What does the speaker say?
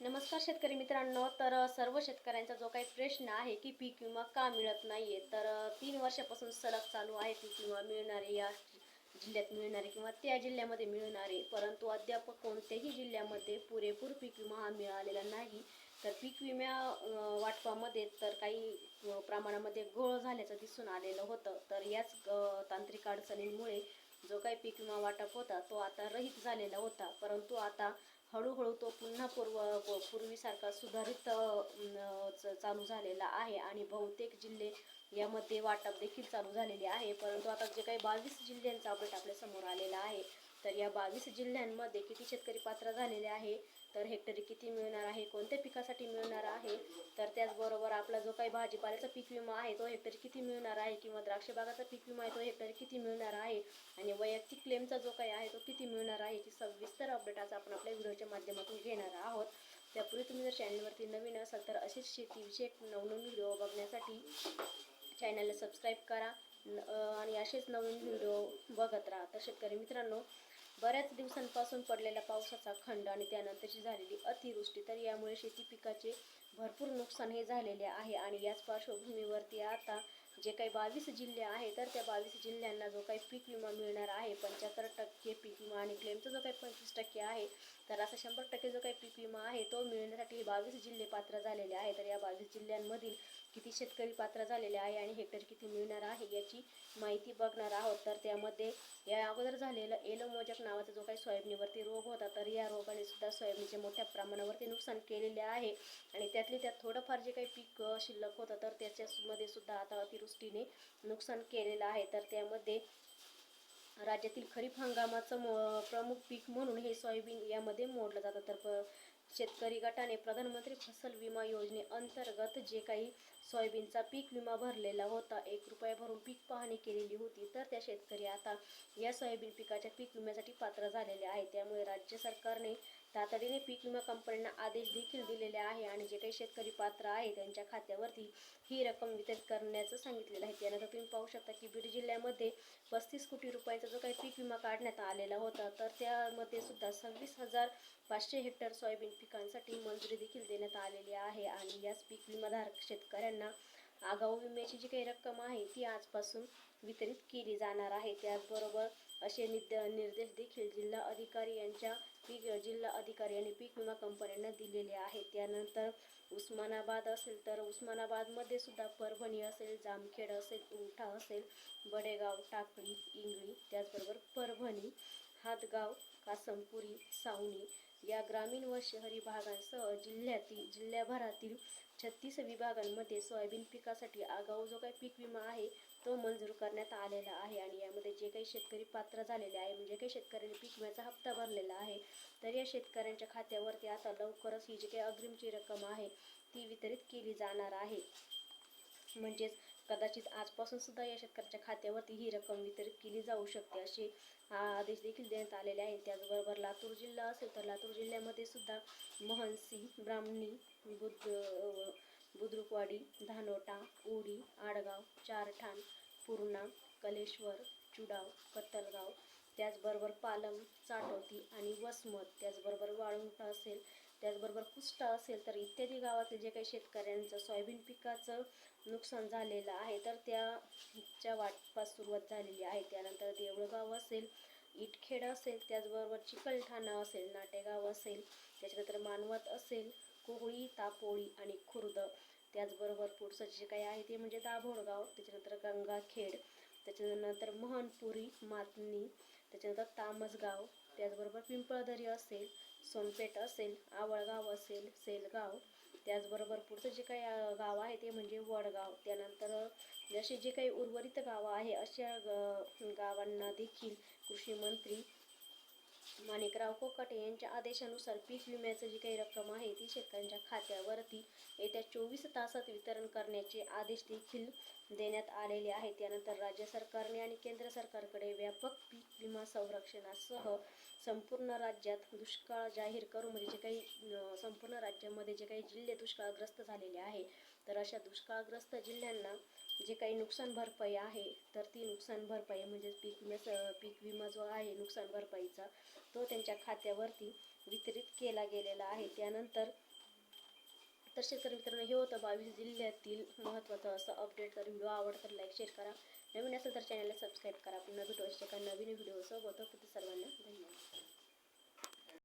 नमस्कार शेतकरी मित्रांनो. तर सर्व शेतकऱ्यांचा जो काही प्रश्न आहे की पीक विमा का मिळत नाही आहे तर तीन वर्षापासून सलग चालू आहे पीक विमा मिळणारे या जिल्ह्यात मिळणारे किंवा त्या जिल्ह्यामध्ये मिळणारे. परंतु अद्याप कोणत्याही जिल्ह्यामध्ये पुरेपूर पीक विमा हा मिळालेला नाही. तर पीक विम्या वाटपामध्ये तर काही प्रमाणामध्ये घोळ झाल्याचं दिसून आलेलं होतं. तर याच तांत्रिक अडचणींमुळे जो काही पीक विमा वाटप होता तो आता रहित झालेला होता. परंतु आता हळूहळू तो पुन्हा पूर्व पूर्वीसारखा सुधारित चालू झालेला आहे. आणि बहुतेक जिल्हे यामध्ये वाटप देखील चालू झालेले आहे. परंतु आता जे काही बावीस जिल्ह्यांचा अपडेट आपल्यासमोर आलेला आहे तर या बावीस जिल्ह्यांमध्ये किती शेतकरी पात्र झालेले आहे? तर हेक्टरी किती मिळणार आहे? कोणत्या पिकासाठी मिळणार आहे? तर त्याचबरोबर आपला जो काही भाजीपाल्याचा पीक विमा आहे तो हेक्टरी किती मिळणार आहे? किंवा द्राक्ष बागाचा पीक विमा आहे तो हेक्टरी किती मिळणार आहे? आणि वैयक्तिक क्लेमचा जो काही आहे तो किती मिळणार आहे? याची सविस्तर अपडेट आज आपण आपल्या व्हिडिओच्या माध्यमातून घेणार आहोत. त्यापूर्वी तुम्ही जर चॅनलवरती नवीन असाल तर असेच शेतीविषयक नवनवीन व्हिडिओ बघण्यासाठी चॅनलला सबस्क्राईब करा. आणि असेच नवीन व्हिडिओ बघत राहा. तर शेतकरी मित्रांनो बऱ्याच दिवसांपासून पडलेल्या पावसाचा खंड आणि त्यानंतरची झालेली अतिवृष्टी तर यामुळे शेती पिकाचे भरपूर नुकसान हे झालेले आहे आणि याच पार्श्वभूमीवरती आता जे काही बावीस जिल्हे आहे तर त्या बावीस जिल्ह्यांना जो काही पीक विमा मिळणार आहे पंच्याहत्तर टक्के पीक विमा आणि क्लेमचा जो काही पंचवीस टक्के आहे तर असा शंभर टक्के जो काही पीक विमा आहे तो मिळण्यासाठी बावीस जिल्हे पात्र झालेले आहे. तर या बावीस जिल्ह्यांमधील किती शेतकरी पात्र झालेले आहे आणि हेक्टर किती मिळणार आहे याची माहिती बघणार आहोत. तर त्यामध्ये या अगोदर झालेलं एलो मोजक नावाचा जो काही सोयाबीनवरती रोग होता तर या रोगाने सुद्धा सोयाबीनचे मोठ्या प्रमाणावरती नुकसान केलेले आहे. आणि त्यातले त्यात थोडंफार जे काही पीक शिल्लक होतं तर त्याच्यामध्ये सुद्धा आता अतिवृष्टीने नुकसान केलेलं आहे. तर त्यामध्ये राज्यातील खरीप हंगामाचं प्रमुख पीक म्हणून हे सोयाबीन यामध्ये मोडलं जातं. तर प- शेतकरी गटाने प्रधानमंत्री फसल विमा योजनेअंतर्गत जे काही सोयाबीनचा पीक विमा भरलेला होता एक रुपया भरून पीक पाहणी केलेली होती. तर त्या शेतकरी आता या सोयाबीन पिकाच्या पीक विम्यासाठी पात्र झालेले आहे त्यामुळे राज्य सरकारने तातडीने पीक विमा कंपन्यांना आदेश देखील दिलेले आहे आणि जे काही शेतकरी पात्र आहे त्यांच्या खात्यावरती ही रक्कम वितरित करण्याचं सांगितलेलं आहे. त्यानंतर तुम्ही पाहू शकता की बीड जिल्ह्यामध्ये पस्तीस कोटी रुपयाचा जो काही पीक विमा काढण्यात आलेला होता तर त्यामध्ये सुद्धा सव्वीस हजार पाचशे हेक्टर सोयाबीन पिकांसाठी मंजुरी देखील देण्यात आलेली आहे आणि याच पीक विमाधारक शेतकऱ्यांना आगाऊ विम्याची जी काही रक्कम आहे ती आजपासून वितरित केली जाणार आहे. त्याचबरोबर असे निद निर्देश देखील जिल्हा अधिकारी यांच्या पीक जिल्हा अधिकारी आणि पीक विमा कंपन्यांना दिलेले आहेत. त्यानंतर उस्मानाबाद असेल तर उस्मानाबादमध्ये सुद्धा परभणी असेल जामखेड असेल उंठा असेल बडेगाव टाकळी इंगळी त्याचबरोबर परभणी हातगाव कासमपुरी सावणी या ग्रामीण व शहरी भागांसह जिल्ह्यातील जिल्ह्याभरातील छत्तीस विभागांमध्ये सोयाबीन पिकासाठी आगाऊ जो काही पीक विमा आहे तो मंजूर करण्यात आलेला आहे. आणि यामध्ये जे काही शेतकरी पात्र झालेले आहे म्हणजे काही शेतकऱ्यांनी पीक विम्याचा हप्ता भरलेला आहे तर या शेतकऱ्यांच्या खात्यावरती आता लवकरच ही जी काही अग्रिमची रक्कम आहे ती वितरित केली जाणार आहे. म्हणजेच कदाचित आजपासून सुद्धा या शेतकऱ्याच्या खात्यावरती ही रक्कम वितरित केली जाऊ शकते असे आदेश देखील देण्यात आलेले आहेत त्याचबरोबर लातूर जिल्हा असेल तर लातूर जिल्ह्यामध्ये सुद्धा महनसी ब्राह्मणी बुद्ध बुद्रुकवाडी धानोटा उडी आडगाव चारठाण पूर्णा कलेश्वर चुडाव कत्तलगाव त्याचबरोबर पालम चाटोती आणि वसमत त्याचबरोबर वाळुंटा असेल त्याचबरोबर कुष्टा असेल तर इत्यादी गावातील जे काही शेतकऱ्यांचं सोयाबीन पिकाचं नुकसान झालेलं आहे तर त्याच्या वाटपास सुरुवात झालेली आहे. त्यानंतर देवळगाव असेल इटखेड असेल त्याचबरोबर चिकलठाणा असेल नाटेगाव असेल त्याच्यानंतर मानवत असेल कोहळी तापोळी आणि खुर्द. त्याचबरोबर पुढचं जे काही आहे ते म्हणजे दाभोळगाव त्याच्यानंतर गंगाखेड त्याच्यानंतर महनपुरी मातनी त्याच्यानंतर तामसगाव त्याचबरोबर पिंपळदरी असेल सोनपेठ असेल आवळगाव असेल सेलगाव. त्याचबरोबर पुढचं जे काही गाव आहे ते म्हणजे वडगाव. त्यानंतर जसे जे काही उर्वरित गावं आहे अशा ग- गावांना देखील कृषी मंत्री माणिकराव कोकटे यांच्या आदेशानुसार पीक विम्याचं जी काही रक्कम आहे ती शेतकऱ्यांच्या खात्यावरती येत्या चोवीस तासात वितरण करण्याचे आदेश देखील देण्यात आलेले आहेत. त्यानंतर राज्य सरकारने आणि केंद्र सरकारकडे व्यापक पीक विमा संरक्षणासह संपूर्ण राज्यात दुष्काळ जाहीर करून म्हणजे जे काही संपूर्ण राज्यामध्ये जे काही जिल्हे दुष्काळग्रस्त झालेले आहे तर अशा दुष्काळग्रस्त जिल्ह्यांना जे काही नुकसान भरपाई आहे तर ती नुकसान भरपाई म्हणजेच पीक विमा पीक विमा जो आहे नुकसान भरपाईचा तो त्यांच्या खात्यावरती वितरित केला गेलेला आहे. त्यानंतर तर शेतकरी मित्रांनो हे होतं बावीस जिल्ह्यातील महत्त्वाचं असं अपडेट तर व्हिडिओ आवडला तर लाईक शेअर करा. नवीन असेल तर चॅनलला सबस्क्राईब करा. पुन्हा भेटू अशा नवीन व्हिडिओ सोबत. सर्वांना धन्यवाद.